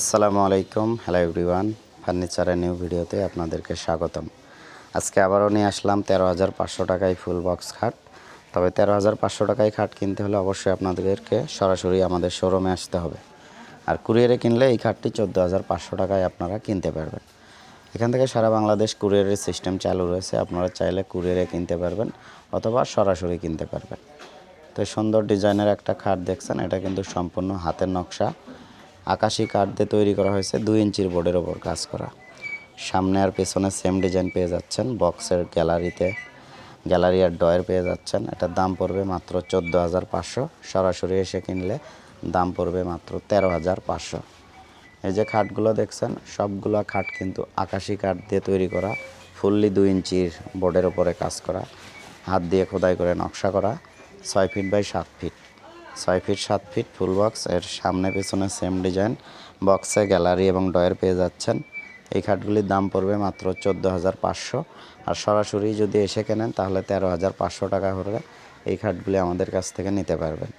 আসসালামু আলাইকুম। Hello everyone ফার্নিচারের নিউ ভিডিওতে আপনাদেরকে স্বাগতম। আজকে আবারও নিয়ে আসলাম তেরো হাজার পাঁচশো টাকায় ফুল বক্স খাট। তবে তেরো হাজার পাঁচশো টাকায় খাট কিনতে হলে অবশ্যই আপনাদেরকে সরাসরি আমাদের শোরুমে আসতে হবে। আর কুরিয়ারে কিনলে এই খাটটি চোদ্দ হাজার পাঁচশো টাকায় আপনারা কিনতে পারবেন। এখান থেকে সারা বাংলাদেশ কুরিয়ারের সিস্টেম চালু রয়েছে। আপনারা চাইলে কুরিয়ারে কিনতে পারবেন অথবা সরাসরি কিনতে পারবেন। তো সুন্দর ডিজাইনের একটা খাট দেখছেন, এটা কিন্তু সম্পূর্ণ হাতের নকশা। আকাশি কাঠ দিয়ে তৈরি করা হয়েছে দুই ইঞ্চির বোর্ডের ওপর কাজ করা। সামনে আর পেছনে সেম ডিজাইন পেয়ে যাচ্ছেন। বক্সের গ্যালারিতে গ্যালারি আর ডয়ের পেয়ে যাচ্ছেন। এটার দাম পড়বে মাত্র চোদ্দ হাজার পাঁচশো। সরাসরি এসে কিনলে দাম পড়বে মাত্র তেরো হাজার পাঁচশো। এই যে খাটগুলো দেখছেন, সবগুলো খাট কিন্তু আকাশি কাঠ দিয়ে তৈরি করা ফুললি দুই ইঞ্চির বোর্ডের ওপরে কাজ করা। হাত দিয়ে খোদাই করে নকশা করা, ছয় ফিট বাই সাত ফিট ছয় ফিট, সাত ফিট ফুল বক্স। এর সামনে, পেছনে সেম ডিজাইন বক্সে গ্যালারি এবং ডয়ের পেয়ে যাচ্ছেন। এই খাটগুলির দাম পড়বে মাত্র চোদ্দ হাজার পাঁচশো। আর সরাসরি যদি এসে কেনেন, তাহলে তেরো হাজার পাঁচশো টাকা হলে এই খাটগুলি আমাদের কাছ থেকে নিতে পারবেন।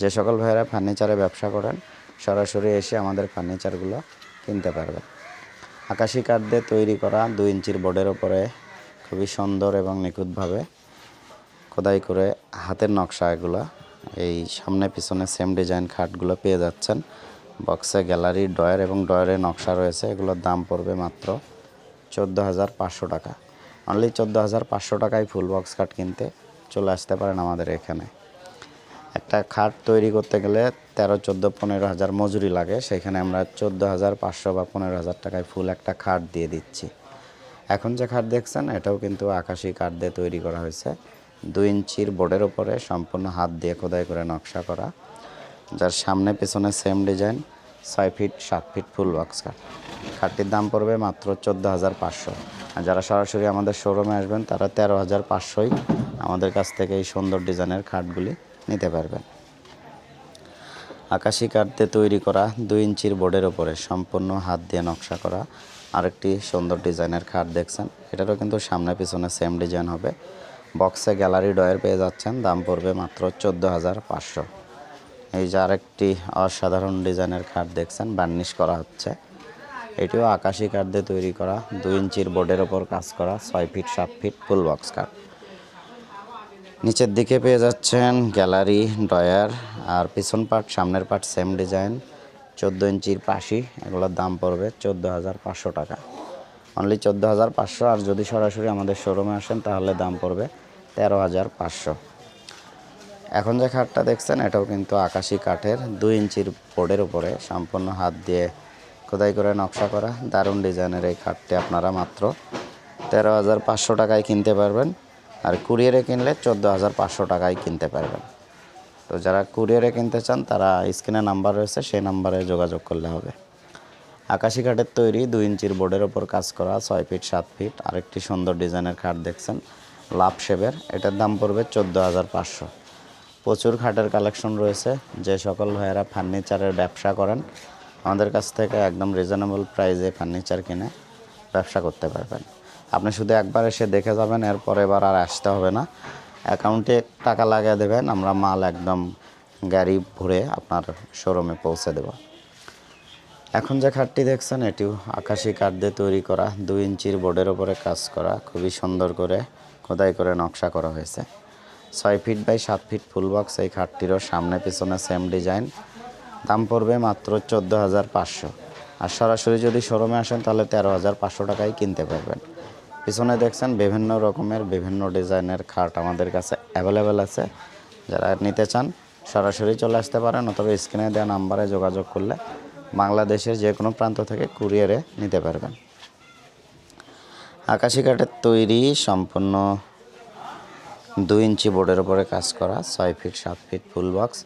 যে সকল ভাইয়েরা ফার্নিচারে ব্যবসা করেন, সরাসরি এসে আমাদের ফার্নিচারগুলো কিনতে পারবেন। আকাশি কাঠ দিয়ে তৈরি করা দুই ইঞ্চির বোর্ডের ওপরে খুবই সুন্দর এবং নিখুঁতভাবে খোদাই করে হাতের নকশা এগুলো এই সামনে পিছনে সেম ডিজাইন খাটগুলো পেয়ে যাচ্ছেন। বক্সে গ্যালারি ডয়ার এবং ডয়ারের নকশা রয়েছে। এগুলোর দাম পড়বে মাত্র চোদ্দ হাজার পাঁচশো টাকা। অনলি চোদ্দ হাজার পাঁচশো টাকায় ফুল বক্স খাট কিনতে চলে আসতে পারেন আমাদের এখানে। একটা খাট তৈরি করতে গেলে তেরো, চোদ্দ, পনেরো হাজার মজুরি লাগে। সেখানে আমরা চোদ্দ হাজার পাঁচশো বা পনেরো হাজার টাকায় ফুল একটা খাট দিয়ে দিচ্ছি। এখন যে খাট দেখছেন, এটাও কিন্তু আকাশি কাঠ দিয়ে তৈরি করা হয়েছে। দুই ইঞ্চির বোর্ডের উপরে সম্পূর্ণ হাত দিয়ে খোদাই করে নকশা করা, যার সামনে পেছনে সেম ডিজাইন, ছয় ফিট, সাত ফিট ফুল বক্স কাঠ। খাটটির দাম পড়বে মাত্র চোদ্দ হাজার পাঁচশো। আর যারা সরাসরি আমাদের শোরুমে আসবেন, তারা তেরো হাজার পাঁচশোই আমাদের কাছ থেকে এই সুন্দর ডিজাইনের খাটগুলি নিতে পারবেন। আকাশি কাঠ দিয়ে তৈরি করা দুই ইঞ্চির বোর্ডের ওপরে সম্পূর্ণ হাত দিয়ে নকশা করা আরেকটি সুন্দর ডিজাইনের খাট দেখছেন। এটারও কিন্তু সামনে পিছনে সেম ডিজাইন হবে। বক্সে গ্যালারি ডয়ের পেয়ে যাচ্ছেন, দাম পড়বে মাত্র চোদ্দ হাজার পাঁচশো। এই যে আরেকটি অসাধারণ ডিজাইনের খাট দেখছেন, বার্নিশ করা হচ্ছে। এটিও আকাশি কাঠ দিয়ে তৈরি করা, দুই ইঞ্চির বোর্ডের ওপর কাজ করা, ছয় ফিট, সাত ফিট, ফুল বক্স কাঠ। নিচের দিকে পেয়ে যাচ্ছেন গ্যালারি ডয়ার, আর পিছন পার্ট সামনের পার্ট সেম ডিজাইন, চোদ্দ ইঞ্চির পাশি, এগুলোর দাম পড়বে চোদ্দ হাজার পাঁচশো টাকা। অনলি চোদ্দ হাজার পাঁচশো, আর যদি সরাসরি আমাদের শোরুমে আসেন, তাহলে দাম পড়বে তেরো হাজার পাঁচশো। এখন যে খাটটা দেখছেন, এটাও কিন্তু আকাশি কাঠের, দুই ইঞ্চির বোর্ডের উপরে সম্পূর্ণ হাত দিয়ে খোদাই করে নকশা করা, দারুণ ডিজাইনের এই খাটটি আপনারা মাত্র তেরো হাজার পাঁচশো টাকায় কিনতে পারবেন, আর কুরিয়ারে কিনলে চোদ্দ হাজার পাঁচশো টাকায় কিনতে পারবেন। তো যারা কুরিয়ারে কিনতে চান, তারা স্ক্রিনে নাম্বার রয়েছে, সেই নাম্বারে যোগাযোগ করলে হবে। আকাশি কাঠের তৈরি দুই ইঞ্চির বোর্ডের ওপর কাজ করা, ছয় ফিট, সাত ফিট। আরেকটি সুন্দর ডিজাইনের খাট দেখছেন, লাভ শেপের এটার দাম পড়বে চোদ্দ হাজার পাঁচশো। প্রচুর খাটের কালেকশন রয়েছে। যে সকল ভাইয়েরা ফার্নিচারের ব্যবসা করেন, আমাদের কাছ থেকে একদম রিজনেবল প্রাইসে ফার্নিচার কিনে ব্যবসা করতে পারবেন। আপনি শুধু একবার এসে দেখে যাবেন, এরপর এবার আর আসতে হবে না। অ্যাকাউন্টে টাকা লাগিয়ে দেবেন, আমরা মাল একদম গাড়ি ভরে আপনার শোরুমে পৌঁছে দেবো। এখন যে খাটটি দেখছেন এটিও আকাশি কাঠ দিয়ে তৈরি করা, দুই ইঞ্চির বোর্ডের ওপরে কাজ করা, খুবই সুন্দর করে খোদাই করে নকশা করা হয়েছে। ছয় ফিট বাই সাত ফিট ফুল বক্স এই খাটটিরও সামনে পিছনে সেম ডিজাইন দাম পড়বে মাত্র চোদ্দ হাজার পাঁচশো। আর সরাসরি যদি শোরুমে আসেন, তাহলে তেরো হাজার পাঁচশো টাকায় কিনতে পারবেন। পিছনে দেখছেন বিভিন্ন রকমের, বিভিন্ন ডিজাইনের খাট আমাদের কাছে অ্যাভেলেবেল আছে। যারা নিতে চান, সরাসরি চলে আসতে পারেন, অথবা স্ক্রিনে দেওয়া নাম্বারে যোগাযোগ করলে বাংলাদেশের যে কোনো প্রান্ত থেকে কুরিয়ারে নিতে পারবেন। আকাশি কাঠের তৈরি সম্পূর্ণ দুই ইঞ্চি বোর্ডের উপরে কাজ করা, ছয় ফিট, সাত ফিট ফুল বক্স।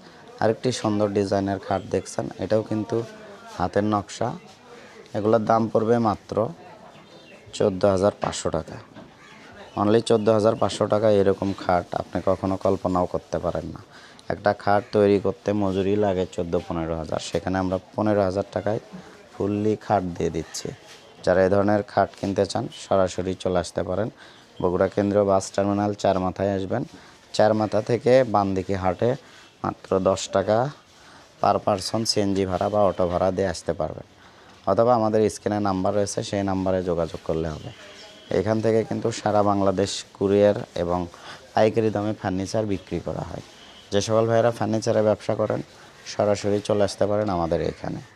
আরেকটি সুন্দর ডিজাইনের খাট দেখছেন, এটাও কিন্তু হাতের নকশা। এগুলোর দাম পড়বে মাত্র চোদ্দ হাজার পাঁচশো টাকা। অনলি চোদ্দ হাজার পাঁচশো টাকা এরকম খাট আপনি কখনো কল্পনাও করতে পারেন না। একটা খাট তৈরি করতে মজুরি লাগে চোদ্দ পনেরো হাজার। সেখানে আমরা পনেরো হাজার টাকায় ফুললি খাট দিয়ে দিচ্ছি। যারা এই ধরনের খাট কিনতে চান, সরাসরি চলে আসতে পারেন। বগুড়া কেন্দ্রীয় বাস টার্মিনাল চার মাথায় আসবেন। চার মাথা থেকে বাম দিকে হাটে মাত্র দশ টাকা পার পারসন সিএনজি ভাড়া বা অটো ভাড়া দিয়ে আসতে পারবেন। অথবা আমাদের স্ক্রিনে নাম্বার রয়েছে, সেই নাম্বারে যোগাযোগ করলে হবে। এখান থেকে কিন্তু সারা বাংলাদেশ কুরিয়ার এবং পাইকারি দামে ফার্নিচার বিক্রি করা হয়। যে সকল ভাইয়েরা ফার্নিচারে ব্যবসা করেন, সরাসরি চলে আসতে পারেন আমাদের এখানে।